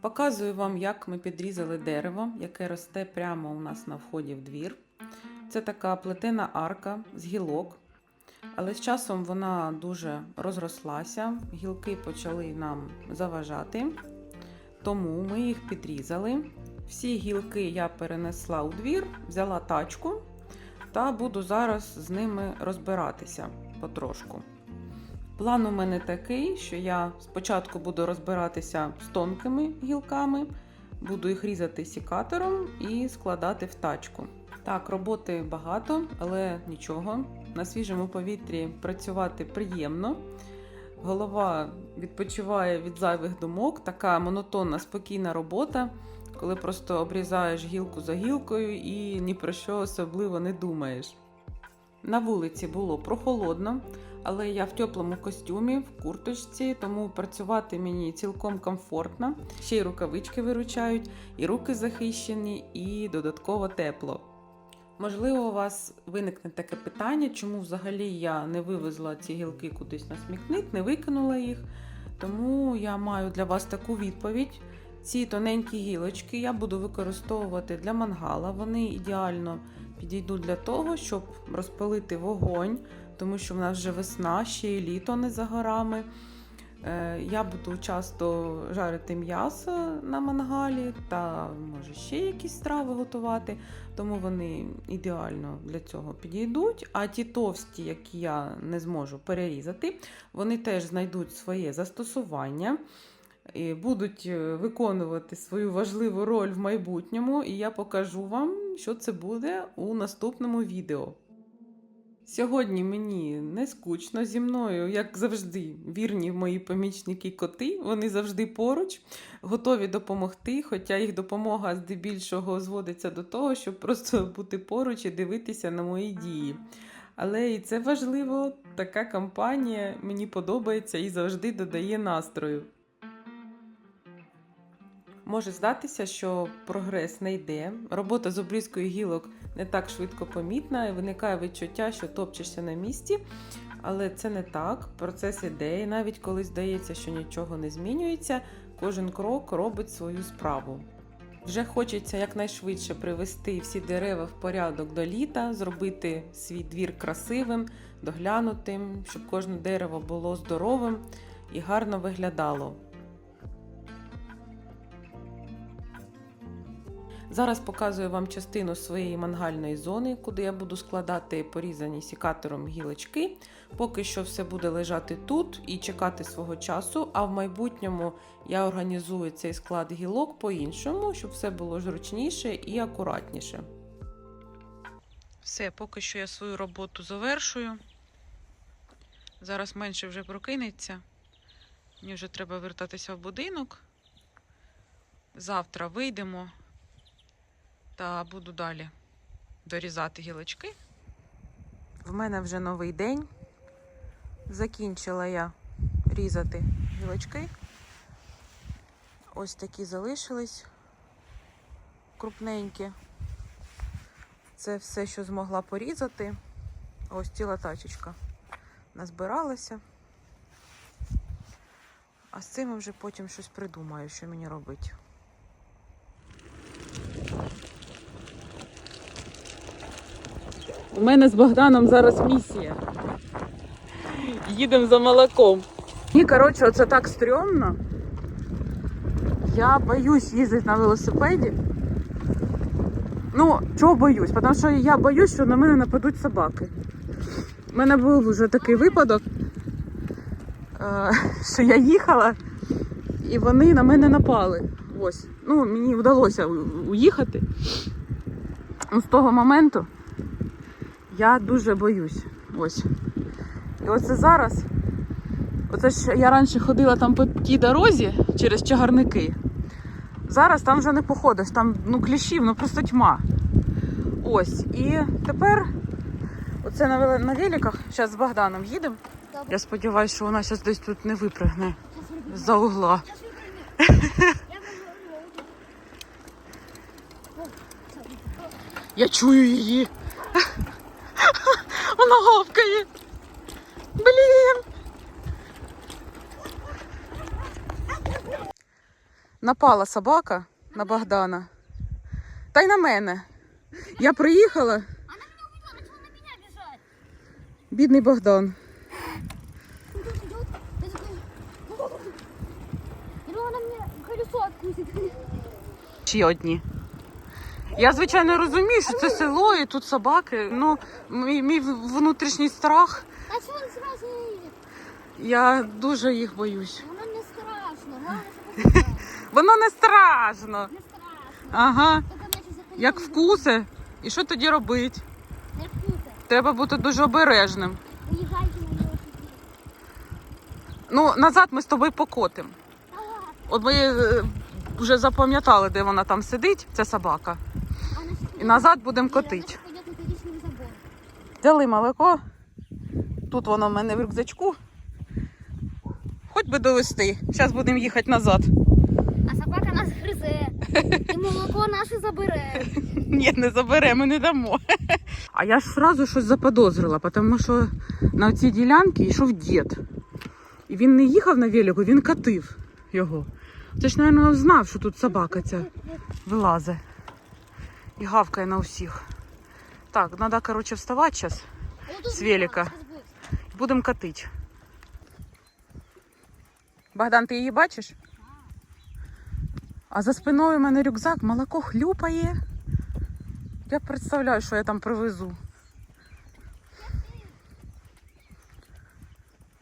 Показую вам, як ми підрізали дерево, яке росте прямо у нас на вході в двір. Це така плетена арка з гілок, але з часом вона дуже розрослася, гілки почали нам заважати, тому ми їх підрізали. Всі гілки я перенесла у двір, взяла тачку та буду зараз з ними розбиратися потрошку. План у мене такий, що я спочатку буду розбиратися з тонкими гілками, буду їх різати сікатором і складати в тачку. Так, роботи багато, але нічого. На свіжому повітрі працювати приємно. Голова відпочиває від зайвих думок, така монотонна, спокійна робота, коли просто обрізаєш гілку за гілкою і ні про що особливо не думаєш. На вулиці було прохолодно, але я в теплому костюмі, в курточці, тому працювати мені цілком комфортно. Ще й рукавички виручають, і руки захищені, і додатково тепло. Можливо, у вас виникне таке питання, чому взагалі я не вивезла ці гілки кудись на смітник, не викинула їх. Тому я маю для вас таку відповідь. Ці тоненькі гілочки я буду використовувати для мангала. Вони ідеально підійдуть для того, щоб розпалити вогонь, тому що в нас вже весна, ще і літо не за горами. Е, Я буду часто жарити м'ясо на мангалі та може ще якісь страви готувати, тому вони ідеально для цього підійдуть. А ті товсті, які я не зможу перерізати, вони теж знайдуть своє застосування. І будуть е, виконувати свою важливу роль в майбутньому, і я покажу вам, що це буде у наступному відео. Сьогодні мені не скучно зі мною, як завжди, вірні мої помічники коти. Вони завжди поруч, готові допомогти, хоча їх допомога здебільшого зводиться до того, щоб просто бути поруч і дивитися на мої дії. Але і це важливо, така кампанія мені подобається і завжди додає настрою. Може здатися, що прогрес не йде, робота з обрізкою гілок не так швидко помітна, і виникає відчуття, що топчешся на місці. Але це не так. Процес іде, і навіть коли здається, що нічого не змінюється, кожен крок робить свою справу. Вже хочеться якнайшвидше привести всі дерева в порядок до літа, зробити свій двір красивим, доглянутим, щоб кожне дерево було здоровим і гарно виглядало. Зараз показую вам частину своєї мангальної зони, куди я буду складати порізані сікатором гілочки. Поки що все буде лежати тут і чекати свого часу, а в майбутньому я організую цей склад гілок по-іншому, щоб все було зручніше і акуратніше. Все, поки що я свою роботу завершую. Зараз менше вже прокинеться. Мені вже треба вертатися в будинок. Завтра вийдемо та буду далі дорізати гілочки. В мене вже новий день. Закінчила я різати гілочки. Ось такі залишились крупненькі. Це все, що змогла порізати. Ось ціла тачечка назбиралася. А з цим вже потім щось придумаю, що мені робити. У мене з Богданом зараз місія. Їдемо за молоком. І, коротше, оце так стрьомно. Я боюсь їздити на велосипеді. Ну, чого боюсь? Тому що я боюсь, що на мене нападуть собаки. У мене був вже такий випадок, е, що я їхала і вони на мене напали. Ось. Ну, мені вдалося уїхати. Ну, З того моменту я дуже боюсь. Ось. І оце зараз. Оце ж я раніше ходила там по тій дорозі через чагарники. Зараз там вже не походиш, там ну, кліщів, ну просто тьма. Ось. І тепер оце на, на великах, зараз з Богданом їдемо. Я сподіваюся, що вона зараз десь тут не випригне за угла. Я чую її. Вона гавкає. Блін. Напала собака на Богдана. Та й на мене. Я приїхала, бідний Богдан. Ще одні. Я, звичайно, розумію, що це село і тут собаки. Ну, мій, мій внутрішній страх. А сразу не видит? Я дуже їх боюсь. Оно не страшно. Воно не страшно. не страшно. Ага. Як вкуси. І що тоді вкуса. Треба бути дуже обережним. Ну, назад ми з тобою покотимо. От ми е, вже запам'ятали, де вона там сидить, ця собака. І назад будемо котити. Взяли молоко. Тут воно в мене в рюкзачку. Хоч би довести. Зараз будемо їхати назад. А собака нас гризе. І молоко наше забере. Ні, не заберемо, не дамо. А я ж одразу щось заподозрила, тому що на цій ділянці йшов дід. І він не їхав на велику, він катив його. Це ж, мабуть, знав, що тут собака ця вилазить. І гавкає на усіх. Так, треба, коротше, вставати зараз. Тут С велика. Будемо катити. Богдан, ти її бачиш? А за спиною в мене рюкзак, молоко хлюпає. Я представляю, що я там привезу.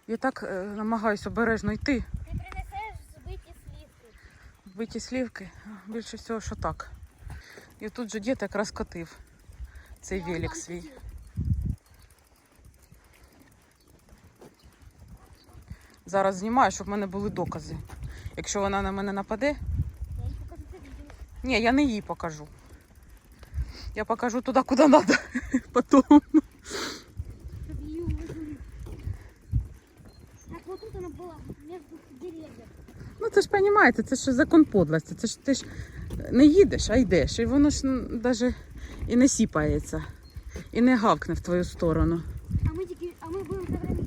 Я так е, намагаюся обережно йти. Ти принесеш збиті слівки. Биті слівки. Більше всього, що так. І тут же дід якраз котив цей велик свій. Зараз знімаю, щоб в мене були докази. Якщо вона на мене нападе, ні, я не їй покажу. Я покажу туди, куди треба. Потім. Щоб її увезли. Так, вот тут вона була, між деревьев. Ну це ж розумієте, це ж закон подлості. Це ж ти ж не їдеш, а йдеш. І воно ж навіть і не сіпається, і не гавкне в твою сторону. А ми тільки, а ми будемо все время.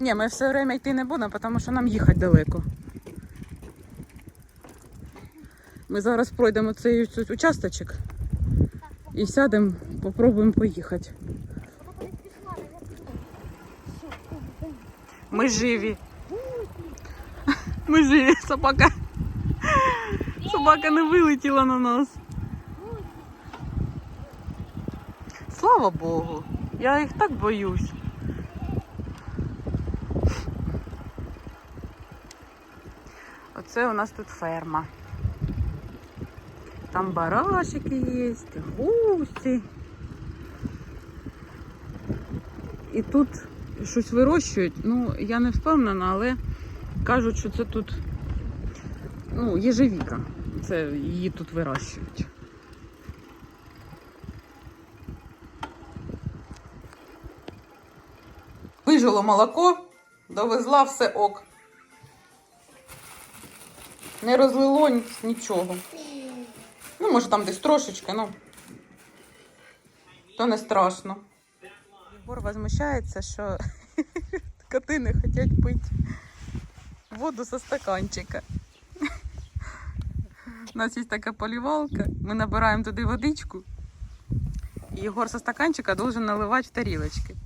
Ні, ми все время йти не будемо, тому що нам їхати далеко. Ми зараз пройдемо цей ось участочок і сядемо, попробуємо поїхати. вона кудись пішла, наверное. Все, ой, Ми живі. Ми живі. Собака. Собака не вилетіла на нас. Слава Богу. Я їх так боюсь. Оце у нас тут ферма. Там барашики є, гусі. І тут щось вирощують. Ну, я не впевнена, але кажуть, що це тут ну, єжевіка. Це її тут вирощують. Вижило молоко, довезла все ок. Не розлило нічого. Ну, може, там десь трошечки, ну. То не страшно. Єгор возмущається, що коти не хочуть пити воду со стаканчика. У нас є така полівалка, ми набираємо туди водичку, і Єгор со стаканчика должен наливати в тарілочки.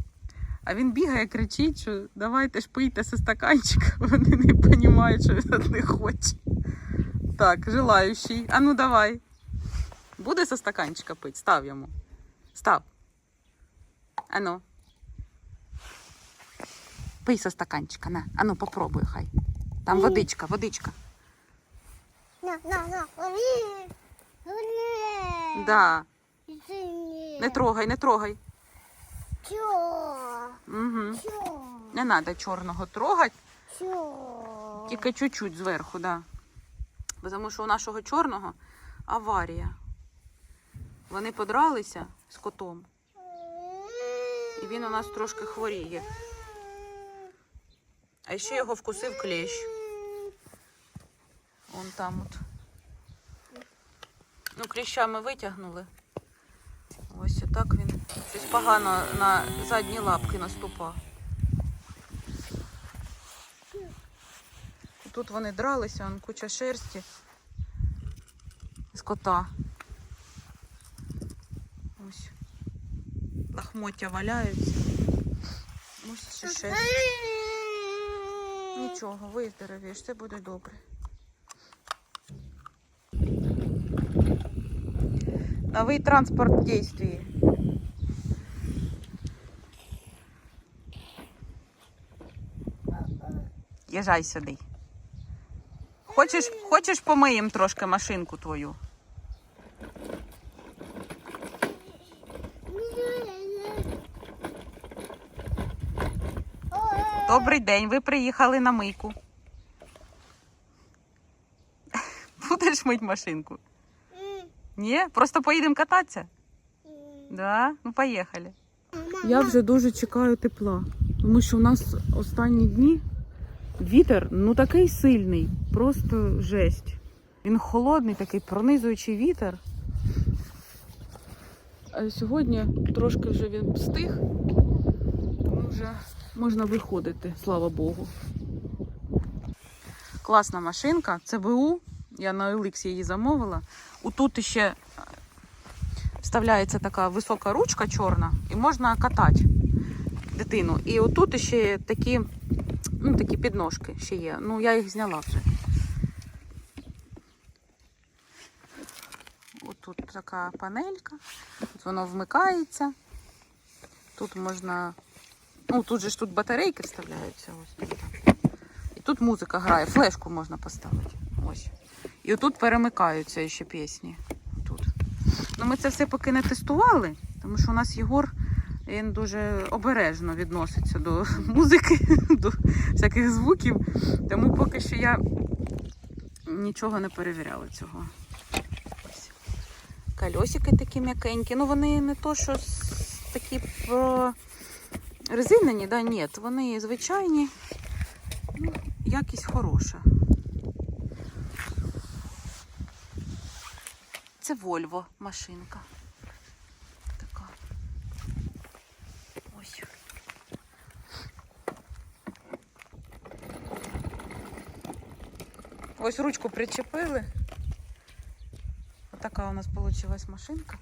А він бігає, кричить, що давайте ж пийте со стаканчика. Вони не розуміють, що він від них. Так, желаючий. А ну давай. Буде со стаканчика пити? Став йому. Став. Ану. Пий со стаканчика, на. Ану, попробуй хай. Там водичка, водичка. На, на, на. Лови. Лови. Да. Извини. Не трогай, не трогай. Чё? Угу. Чё? Не треба чорного трогати, Чё? тільки чуть-чуть зверху, да. Бо Тому що у нашого чорного аварія. Вони подралися з котом, і він у нас трошки хворіє. А ще його вкусив клещ. Вон там от. Ну, кліща ми витягнули. Ось отак він щось погано на задні лапки наступав. Тут вони дралися, он куча шерсті з кота. Ось. Лахмоття валяються. Ось ще шерсть. Нічого, виздоровієш, все буде добре. Новий транспорт в дійстві. Їжджай сюди. Хочеш, хочеш помиєм трошки машинку твою? Добрий день, ви приїхали на мийку. Будеш мить машинку? Ні? Просто поїдемо кататися? Да? Ну поїхали. Я вже дуже чекаю тепла, тому що у нас останні дні вітер ну такий сильний, просто жесть. Він холодний, такий пронизуючий вітер. А сьогодні трошки вже він встиг, тому вже можна виходити, слава Богу. Класна машинка, це БУ. Я на OLX її замовила. Отут ще е, вставляється така висока ручка чорна, і можна катати дитину. І отут ще такі, ну, такі підножки ще є. Ну, я їх зняла вже. Отут така панелька, тут воно вмикається. Тут можна. Ну, тут же ж тут батарейки вставляються. Ось тут. І тут музика грає, флешку можна поставити. Ось. І отут перемикаються ще пісні. Тут. Ну, ми це все поки не тестували, тому що у нас Єгор він дуже обережно відноситься до музики, до всяких звуків. Тому поки що я нічого не перевіряла цього. Ось. Кольосики такі м'якенькі. Ну вони не то, що такі про резинені, да, ні, вони звичайні. Ну, якість хороша. Це Volvo машинка. Така. Ось. Ось ручку причепили. Отака у нас вийшла машинка.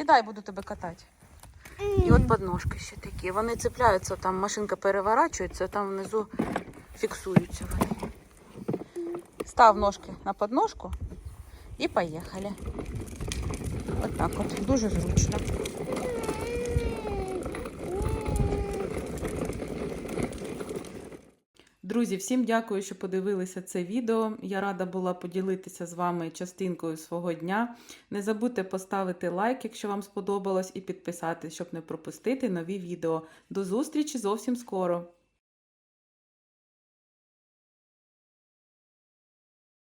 Сідай, буду тебе катати. І от подножки ще такі. Вони цепляються, там машинка переворачується, там внизу фіксуються вони. Став ножки на подножку і поїхали. От так от. Дуже зручно. Друзі, всім дякую, що подивилися це відео. Я рада була поділитися з вами частинкою свого дня. Не забудьте поставити лайк, якщо вам сподобалось, і підписатись, щоб не пропустити нові відео. До зустрічі зовсім скоро!